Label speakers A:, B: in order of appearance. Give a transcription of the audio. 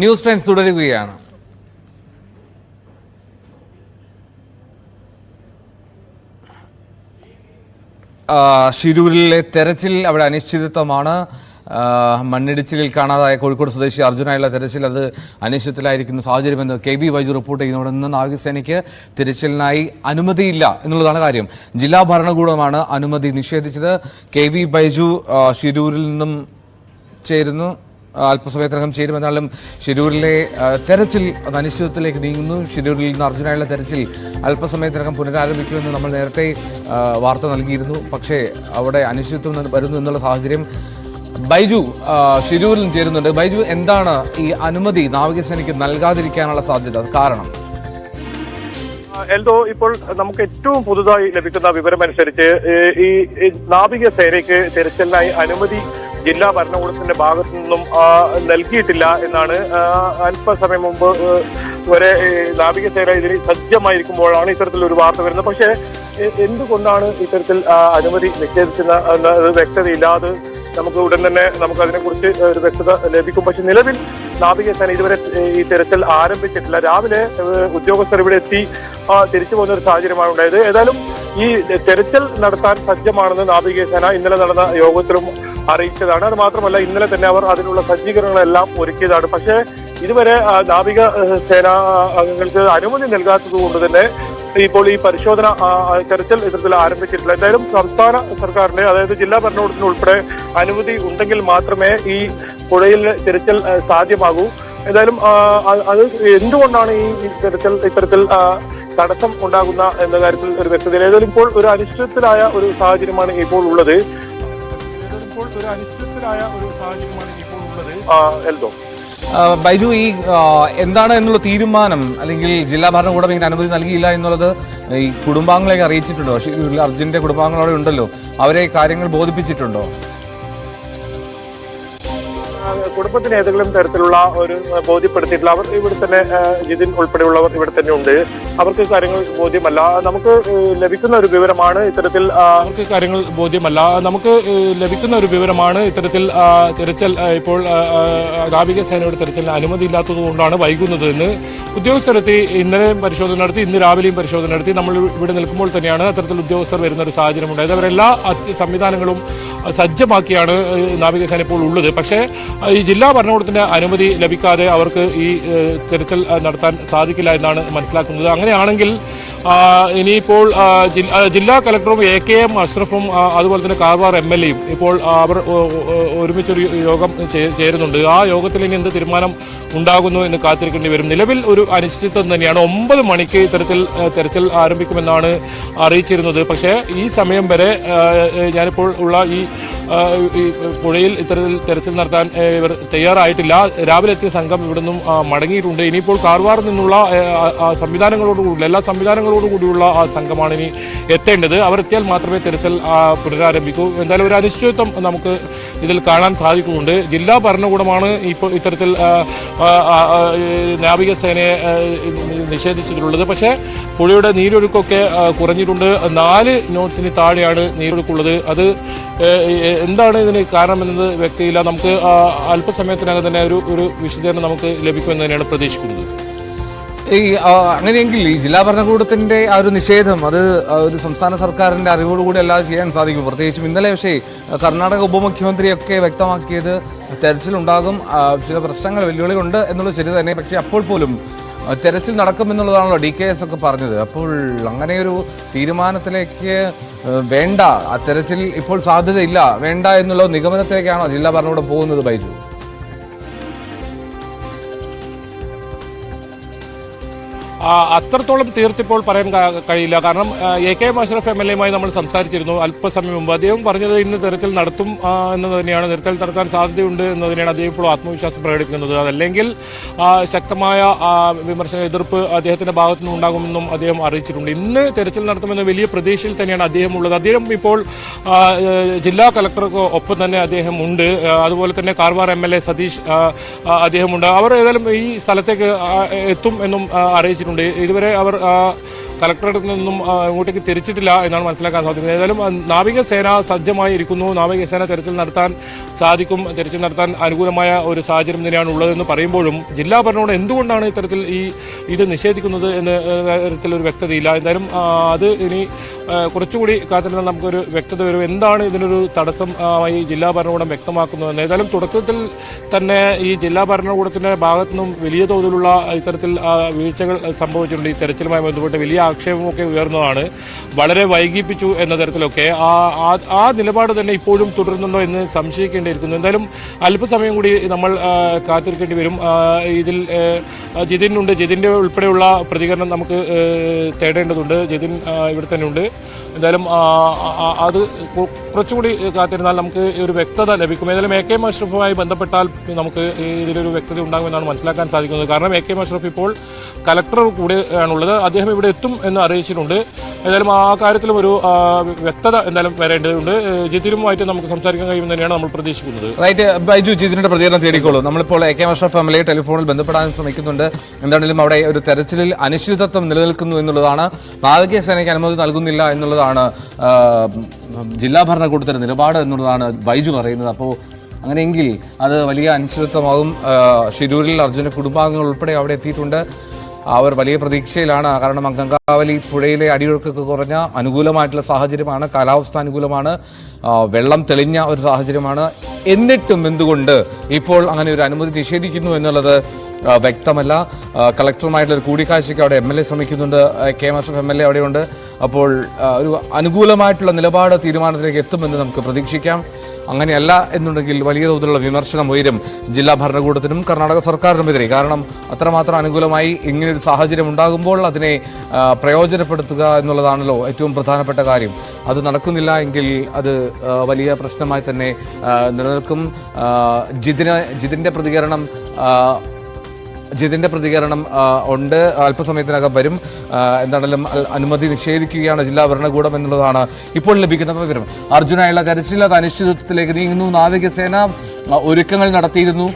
A: News trends തുടരുകയാണ്. ഷിരൂരിലെ തെരച്ചിൽ അവിടെ അനിശ്ചിതത്വമാണ്. മണ്ണിടിച്ചിലിൽ കാണാതായ കോഴിക്കോട് സ്വദേശി അർജുനായുള്ള തെരച്ചിൽ അത് അനിശ്ചിതത്തിലായിരിക്കുന്ന സാഹചര്യമെന്ന് കെ വി ബൈജു റിപ്പോർട്ട് ചെയ്യുന്നതോടെ ഇന്ന് നാവികസേനയ്ക്ക് തിരച്ചിലിനായി അനുമതിയില്ല എന്നുള്ളതാണ് കാര്യം. ജില്ലാ ഭരണകൂടമാണ് അനുമതി നിഷേധിച്ചത്. കെ ബൈജു ഷിരൂരിൽ നിന്നും ചേരുന്നു. അല്പസമയത്തിനകം ചേരുമെന്നാലും ഷിരൂരിലെ ആ, തെരച്ചിൽ അനിശ്ചിതത്തിലേക്ക് നീങ്ങുന്നു. ഷിരൂരിൽ നിന്ന് അർജുനായുള്ള തെരച്ചിൽ അല്പസമയത്തിനകം പുനരാരംഭിക്കുമെന്ന് നമ്മൾ നേരത്തെ വാർത്ത നൽകിയിരുന്നു. പക്ഷേ അവിടെ അനിശ്ചിതത്വം വരുന്നു എന്നുള്ള സാഹചര്യം ബൈജു നിന്ന് ചേരുന്നുണ്ട്. ബൈജു എന്താണ് ഈ അനുമതി നാവികസേനയ്ക്ക് നൽകാതിരിക്കാനുള്ള സാധ്യത? കാരണം.
B: എൽദോ ഇപ്പോൾ നമുക്ക് ഏറ്റവും പുതുതായി ലഭിക്കുന്ന വിവരമനുസരിച്ച് ഈ നാവികസേനയ്ക്ക് നാവിക തിരച്ചിലിനായി അനുമതി ജില്ലാ ഭരണകൂടത്തിന്റെ ഭാഗത്തു നിന്നും നൽകിയിട്ടില്ല എന്നാണ് അല്പസമയം മുമ്പ് വരെ നാവികസേന ഇതിന് സജ്ജമായിരിക്കുമ്പോഴാണ് ഇത്തരത്തിൽ ഒരു വാർത്ത വരുന്നത്. പക്ഷേ എന്തുകൊണ്ടാണ് ഇത്തരത്തിൽ അനുമതി നിഷേധിക്കുന്ന വ്യക്തതയില്ലാതെ നമുക്ക് ഉടൻ തന്നെ നമുക്ക് അതിനെക്കുറിച്ച് ഒരു വ്യക്തത ലഭിക്കും. പക്ഷെ നിലവിൽ നാവികസേന ഇതുവരെ ഈ തിരച്ചിൽ ആരംഭിച്ചിട്ടില്ല. രാവിലെ ഉദ്യോഗസ്ഥർ ഇവിടെ എത്തി തിരിച്ചു പോകുന്ന ഒരു സാഹചര്യമാണ് ഉണ്ടായത്. ഏതായാലും ഈ തെരച്ചിൽ നടത്താൻ സജ്ജമാണെന്ന് നാവികസേന ഇന്നലെ നടന്ന യോഗത്തിലും അറിയിച്ചതാണ്. അത് മാത്രമല്ല ഇന്നലെ തന്നെ അവർ അതിനുള്ള സജ്ജീകരണങ്ങളെല്ലാം ഒരുക്കിയതാണ്. പക്ഷേ ഇതുവരെ നാവിക സേനാ അംഗങ്ങൾക്ക് അനുമതി നൽകാത്തത് കൊണ്ട് തന്നെ ഇപ്പോൾ ഈ പരിശോധന തെരച്ചിൽ ഇത്തരത്തിൽ ആരംഭിച്ചിട്ടില്ല. എന്തായാലും സംസ്ഥാന സർക്കാരിന്റെ അതായത് ജില്ലാ ഭരണകൂടത്തിന് ഉൾപ്പെടെ അനുമതി ഉണ്ടെങ്കിൽ മാത്രമേ ഈ പുഴയിൽ തിരച്ചിൽ സാധ്യമാകൂ. എന്തായാലും അത് എന്തുകൊണ്ടാണ് ഈ തിരച്ചിൽ ഇത്തരത്തിൽ തടസ്സം ഉണ്ടാകുന്ന എന്ന കാര്യത്തിൽ ഒരു വ്യക്തത ഏതായാലും ഇപ്പോൾ ഒരു അനിശ്ചിതത്തിലായ ഒരു സാഹചര്യമാണ് ഇപ്പോൾ ഉള്ളത്. ഒരു അനിശ്ചിതത്തിലായ ഒരു സാഹചര്യമാണ് ഇപ്പോൾ ഉള്ളത്. എൽദോ.
A: ബൈജു ഈ എന്താണ് എന്നുള്ള തീരുമാനം? അല്ലെങ്കിൽ ജില്ലാ ഭരണകൂടം ഇങ്ങനെ അനുമതി നൽകിയില്ല എന്നുള്ളത് ഈ കുടുംബാംഗങ്ങളെ അറിയിച്ചിട്ടുണ്ടോ? ഷിരൂരിൽ കുടുംബാംഗങ്ങളോടെ കുടുംബാംഗങ്ങൾ അവിടെ ഉണ്ടല്ലോ. അവരെ കാര്യങ്ങൾ ബോധിപ്പിച്ചിട്ടുണ്ടോ?
B: കുടുംബത്തിന് ഏതെങ്കിലും തരത്തിലുള്ള ഒരു ബോധ്യപ്പെടുത്തിയിട്ടുള്ള അവർ ഇവിടെ തന്നെ ജിതിൻ ഉൾപ്പെടെയുള്ളവർ ഇവിടെ തന്നെ ഉണ്ട്. അവർക്ക് കാര്യങ്ങൾ ബോധ്യമല്ല. നമുക്ക് ലഭിക്കുന്ന ഒരു വിവരമാണ് ഇത്തരത്തിൽ
C: അവർക്ക് കാര്യങ്ങൾ ബോധ്യമല്ല. നമുക്ക് ലഭിക്കുന്ന ഒരു വിവരമാണ് ഇത്തരത്തിൽ തിരച്ചിൽ ഇപ്പോൾ നാവിക സേനയുടെ തിരച്ചിലിന് അനുമതി ഇല്ലാത്തതുകൊണ്ടാണ് വൈകുന്നത് എന്ന് ഉദ്യോഗസ്ഥരെത്തി ഇന്നലെ പരിശോധന നടത്തി ഇന്ന് രാവിലെയും പരിശോധന നടത്തി. നമ്മൾ ഇവിടെ നിൽക്കുമ്പോൾ തന്നെയാണ് അത്തരത്തിൽ ഉദ്യോഗസ്ഥർ വരുന്ന ഒരു സാഹചര്യം ഉണ്ടായത്. അവരെല്ലാ സംവിധാനങ്ങളും സജ്ജമാക്കിയാണ് നാവികസേന ഇപ്പോൾ ഉള്ളത്. പക്ഷേ ഈ ജില്ലാ ഭരണകൂടത്തിന്റെ അനുമതി ലഭിക്കാതെ അവർക്ക് ഈ തിരച്ചിൽ നടത്താൻ സാധിക്കില്ല എന്നാണ് മനസ്സിലാക്കുന്നത്. അങ്ങനെയാണെങ്കിൽ ഇനിയിപ്പോൾ ജില്ലാ കലക്ടറും എ കെ എം അഷ്റഫും അതുപോലെ തന്നെ കാർവാർ എം എൽ എയും ഇപ്പോൾ അവർ ഒരുമിച്ചൊരു യോഗം ചേരുന്നുണ്ട്. ആ യോഗത്തിൽ ഇനി എന്ത് തീരുമാനം ഉണ്ടാകുന്നു എന്ന് കാത്തിരിക്കേണ്ടി വരും. നിലവിൽ ഒരു അനിശ്ചിതം തന്നെയാണ്. ഒമ്പത് മണിക്ക് ഇത്തരത്തിൽ തെരച്ചിൽ ആരംഭിക്കുമെന്നാണ് അറിയിച്ചിരുന്നത്. പക്ഷേ ഈ സമയം വരെ ഞാനിപ്പോൾ ഉള്ള ഈ ഈ പുഴയിൽ ഇത്തരത്തിൽ തെരച്ചിൽ നടത്താൻ ഇവർ തയ്യാറായിട്ടില്ല. രാവിലെ എത്തിയ സംഘം ഇവിടുന്നും നിന്നും മടങ്ങിയിട്ടുണ്ട്. ഇനിയിപ്പോൾ കാർവാറിൽ നിന്നുള്ള സംവിധാനങ്ങളോടുകൂടിയുള്ള എല്ലാ സംവിധാനങ്ങളോടുകൂടിയുള്ള ആ സംഘമാണ് ഇനി എത്തേണ്ടത്. അവർ എത്തിയാൽ മാത്രമേ തെരച്ചിൽ പുനരാരംഭിക്കൂ. എന്തായാലും ഒരു അനിശ്ചിതത്വം നമുക്ക് ഇതിൽ കാണാൻ സാധിക്കുന്നുണ്ട്. ജില്ലാ ഭരണകൂടമാണ് ഇപ്പോൾ ഇത്തരത്തിൽ നാവികസേനയെ നിഷേധിച്ചിട്ടുള്ളത്. പക്ഷേ പുഴയുടെ നീരൊഴുക്കൊക്കെ കുറഞ്ഞിട്ടുണ്ട്. നാല് നോട്ട്സിന് താഴെയാണ് നീരൊഴുക്കുള്ളത്. അത് എന്താണ് ഇതിന് കാരണമെന്നത് വ്യക്തിയില്ല. നമുക്ക് അല്പസമയത്തിനകം തന്നെ ഒരു ഒരു വിശദീകരണം നമുക്ക് ലഭിക്കുമെന്ന് തന്നെയാണ് പ്രതീക്ഷിക്കുന്നത്.
A: ഈ അങ്ങനെയെങ്കിൽ ഈ ജില്ലാ ഭരണകൂടത്തിന്റെ ആ ഒരു നിഷേധം അത് ഒരു സംസ്ഥാന സർക്കാരിന്റെ അറിവോടുകൂടി അല്ലാതെ ചെയ്യാൻ സാധിക്കും. പ്രത്യേകിച്ചും ഇന്നലെ പക്ഷേ കർണാടക ഉപമുഖ്യമന്ത്രിയൊക്കെ വ്യക്തമാക്കിയത് തെരച്ചിലുണ്ടാകും. ചില പ്രശ്നങ്ങൾ വെല്ലുവിളികളുണ്ട് എന്നുള്ളത് ശരി തന്നെ. പക്ഷേ അപ്പോൾ പോലും തെരച്ചിൽ നടക്കുമെന്നുള്ളതാണല്ലോ ഡി കെ എസ് ഒക്കെ പറഞ്ഞത്. അപ്പോൾ അങ്ങനെയൊരു തീരുമാനത്തിലേക്ക് വേണ്ട. ആ തെരച്ചിൽ ഇപ്പോൾ സാധ്യതയില്ല. വേണ്ട എന്നുള്ള നിഗമനത്തിലേക്കാണോ ജില്ലാ ഭരണകൂടം പോകുന്നത് ബൈജു?
C: അത്രത്തോളം തീർത്തിപ്പോൾ പറയാൻ കഴിയില്ല. കാരണം A K M M L എയുമായി നമ്മൾ സംസാരിച്ചിരുന്നു അല്പസമയം മുമ്പ്. അദ്ദേഹം പറഞ്ഞത് ഇന്ന് തെരച്ചിൽ നടത്തും എന്നത് തന്നെയാണ്. തെരച്ചിൽ നടത്താൻ സാധ്യതയുണ്ട് എന്ന് തന്നെയാണ് അദ്ദേഹം ഇപ്പോൾ ആത്മവിശ്വാസം പ്രകടിപ്പിക്കുന്നത്. അതല്ലെങ്കിൽ ശക്തമായ വിമർശന എതിർപ്പ് അദ്ദേഹത്തിന്റെ ഭാഗത്തു നിന്നുണ്ടാകുമെന്നും അദ്ദേഹം അറിയിച്ചിട്ടുണ്ട്. ഇന്ന് തെരച്ചിൽ നടത്തുമെന്ന വലിയ പ്രതീക്ഷയിൽ തന്നെയാണ് അദ്ദേഹം ഉള്ളത്. അദ്ദേഹം ഇപ്പോൾ ജില്ലാ കളക്ടർക്ക് ഒപ്പം തന്നെ അദ്ദേഹം ഉണ്ട്. അതുപോലെ തന്നെ Karwar M L A Satish അദ്ദേഹമുണ്ട് അവർ ഏതായാലും ഈ സ്ഥലത്തേക്ക് എത്തും എന്നും ആ, അറിയിച്ചിട്ടുണ്ട് ഇതുവരെ അവർ കളക്ടറേറ്റിൽ നിന്നും ഇങ്ങോട്ടേക്ക് തിരിച്ചിട്ടില്ല എന്നാണ് മനസ്സിലാക്കാൻ സാധിക്കുന്നത്. ഏതായാലും നാവികസേന സജ്ജമായി ഇരിക്കുന്നു. നാവികസേന തെരച്ചിൽ നടത്താൻ സാധിക്കും. തെരച്ചിൽ നടത്താൻ അനുകൂലമായ ഒരു സാഹചര്യം തന്നെയാണ് ഉള്ളതെന്ന് പറയുമ്പോഴും ജില്ലാ ഭരണകൂടം എന്തുകൊണ്ടാണ് ഇത്തരത്തിൽ ഈ ഇത് നിഷേധിക്കുന്നത് എന്ന തരത്തിലൊരു ഒരു വ്യക്തതയില്ല. എന്തായാലും അത് ഇനി കുറച്ചുകൂടി കാത്തിരുന്നാൽ നമുക്കൊരു വ്യക്തത വരും. എന്താണ് ഇതിനൊരു തടസ്സം ആ, ഈ ജില്ലാ ഭരണകൂടം വ്യക്തമാക്കുന്നത് ഏതായാലും തുടക്കത്തിൽ തന്നെ ഈ ജില്ലാ ഭരണകൂടത്തിന്റെ ഭാഗത്തു നിന്നും വലിയ തോതിലുള്ള ഇത്തരത്തിൽ വീഴ്ചകൾ സംഭവിച്ചിട്ടുണ്ട്. ഈ തെരച്ചിലുമായി ബന്ധപ്പെട്ട് വലിയ ആക്ഷേപമൊക്കെ ഉയർന്നതാണ്. വളരെ വൈകിപ്പിച്ചു എന്ന തരത്തിലൊക്കെ ആ ആ- നിലപാട് തന്നെ ഇപ്പോഴും തുടരുന്നുണ്ടോ എന്ന് സംശയിക്കേണ്ടിയിരിക്കുന്നു. എന്തായാലും അല്പസമയം കൂടി നമ്മൾ കാത്തിരിക്കേണ്ടി വരും. ഇതിൽ ജിതിനുണ്ട് ജിതിന്റെ ഉൾപ്പെടെയുള്ള പ്രതികരണം നമുക്ക് തേടേണ്ടതുണ്ട്. ജിതിൻ ഇവിടെ തന്നെ ഉണ്ട്. എന്തായാലും അത് കുറച്ചുകൂടി കാത്തിരുന്നാൽ നമുക്ക് ഒരു വ്യക്തത ലഭിക്കും. ഏതായാലും എ കെ മഷ്റഫുമായി ബന്ധപ്പെട്ടാൽ നമുക്ക് ഇതിലൊരു വ്യക്തത ഉണ്ടാകുമെന്നാണ് മനസ്സിലാക്കാൻ സാധിക്കുന്നത്. കാരണം എ കെ മഷ്റഫ് ഇപ്പോൾ കലക്ടർ കൂടെ ആണുള്ളത് അദ്ദേഹം ഇവിടെ എത്തും എന്ന് അറിയിച്ചിട്ടുണ്ട്. ഏതായാലും ആ കാര്യത്തിലും ഒരു വ്യക്തത എന്തായാലും വരേണ്ടതുണ്ട്. ജിതിനുമായിട്ട് നമുക്ക് സംസാരിക്കാൻ കഴിയുമെന്ന് തന്നെയാണ് നമ്മൾ പ്രതീക്ഷിക്കുന്നത്.
A: റൈറ്റ് ബൈജു ജിതിന്റെ പ്രതികരണം തേടിക്കോളൂ. നമ്മളിപ്പോൾ എ കെ എൽ എ ടെലിഫോണിൽ ബന്ധപ്പെടാൻ ശ്രമിക്കുന്നുണ്ട്. എന്താണെങ്കിലും അവിടെ ഒരു തെരച്ചിലിൽ അനിശ്ചിതത്വം നിലനിൽക്കുന്നു എന്നുള്ളതാണ്. നാവികസേനയ്ക്ക് അനുമതി നൽകുന്നില്ല എന്നുള്ളതാണ് ജില്ലാ ഭരണകൂടത്തിന്റെ നിലപാട് എന്നുള്ളതാണ് ബൈജു പറയുന്നത്. അപ്പോൾ അങ്ങനെയെങ്കിൽ അത് വലിയ അനിശ്ചിതത്വമാകും. ഷിരൂരിൽ അർജുന കുടുംബാംഗങ്ങൾ ഉൾപ്പെടെ അവിടെ എത്തിയിട്ടുണ്ട്. അവർ വലിയ പ്രതീക്ഷയിലാണ്. കാരണം അങ്കങ്കാവലി പുഴയിലെ അടിയൊഴുക്കൊക്കെ കുറഞ്ഞ അനുകൂലമായിട്ടുള്ള സാഹചര്യമാണ് കാലാവസ്ഥ അനുകൂലമാണ് വെള്ളം തെളിഞ്ഞ ഒരു സാഹചര്യമാണ്. എന്നിട്ടും എന്തുകൊണ്ട് ഇപ്പോൾ അങ്ങനെ ഒരു അനുമതി നിഷേധിക്കുന്നു എന്നുള്ളത് വ്യക്തമല്ല. കളക്ടറുമായിട്ടുള്ള ഒരു കൂടിക്കാഴ്ചയ്ക്ക് അവിടെ എം എൽ എ ശ്രമിക്കുന്നുണ്ട്. K M Ashraf M L A അവിടെയുണ്ട്. അപ്പോൾ ഒരു അനുകൂലമായിട്ടുള്ള നിലപാട് തീരുമാനത്തിലേക്ക് എത്തുമെന്ന് നമുക്ക് പ്രതീക്ഷിക്കാം. അങ്ങനെയല്ല എന്നുണ്ടെങ്കിൽ വലിയ തോതിലുള്ള വിമർശനം ഉയരും. ജില്ലാ ഭരണകൂടത്തിനും കർണാടക സർക്കാരിനുമെതിരെ. കാരണം അത്രമാത്രം അനുകൂലമായി ഇങ്ങനൊരു സാഹചര്യം ഉണ്ടാകുമ്പോൾ അതിനെ പ്രയോജനപ്പെടുത്തുക എന്നുള്ളതാണല്ലോ ഏറ്റവും പ്രധാനപ്പെട്ട കാര്യം. അത് നടക്കുന്നില്ല എങ്കിൽ അത് വലിയ പ്രശ്നമായി തന്നെ നിലനിൽക്കും. ജിതിന് ജിതിന്റെ പ്രതികരണം ആ, ജിതിന്റെ പ്രതികരണം ഉണ്ട്. അല്പസമയത്തിനകം വരും. എന്താണെങ്കിലും അനുമതി നിഷേധിക്കുകയാണ് ജില്ലാ ഭരണകൂടം എന്നുള്ളതാണ് ഇപ്പോൾ ലഭിക്കുന്ന വിവരം. അർജുനായുള്ള അത് അനിശ്ചിതത്വത്തിലേക്ക് നീങ്ങുന്നു. നാവികസേന ഒരുക്കങ്ങൾ നടത്തിയിരുന്നു.